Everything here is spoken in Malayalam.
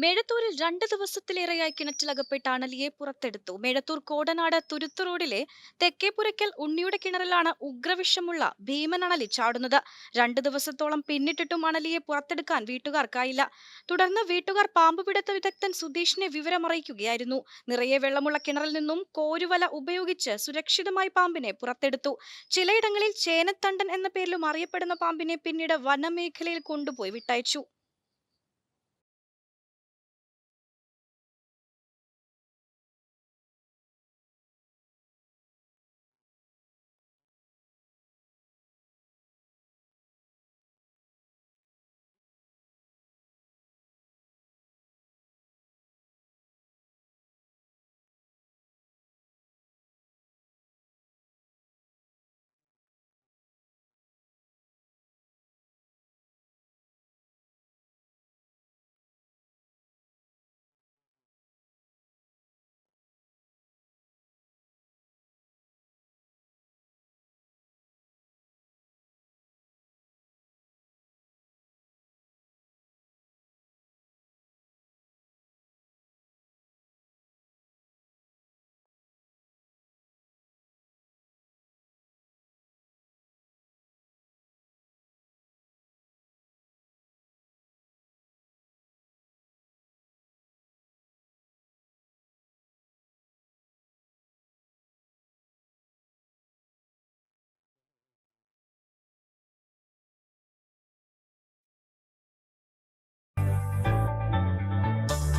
മേഴത്തൂരിൽ രണ്ട് ദിവസത്തിലേറെയായി കിണറ്റിലകപ്പെട്ട അണലിയെ പുറത്തെടുത്തു. മേഴത്തൂർ കോടനാട് തുരുത്ത് റോഡിലെ തെക്കേപുരയ്ക്കൽ ഉണ്ണിയുടെ കിണറിലാണ് ഉഗ്രവിഷമുള്ള ഭീമൻ അണലി ചാടുന്നത്. രണ്ട് ദിവസത്തോളം പിന്നിട്ടിട്ടും അണലിയെ പുറത്തെടുക്കാൻ വീട്ടുകാർക്കായില്ല. തുടർന്ന് വീട്ടുകാർ പാമ്പ് പിടുത്ത വിദഗ്ധൻ സുധീഷിനെ വിവരമറിയിക്കുകയായിരുന്നു. നിറയെ വെള്ളമുള്ള കിണറിൽ നിന്നും കോരുവല ഉപയോഗിച്ച് സുരക്ഷിതമായി പാമ്പിനെ പുറത്തെടുത്തു. ചിലയിടങ്ങളിൽ ചേനത്തണ്ടൻ എന്ന പേരിലും അറിയപ്പെടുന്ന പാമ്പിനെ പിന്നീട് വനമേഖലയിൽ കൊണ്ടുപോയി വിട്ടയച്ചു.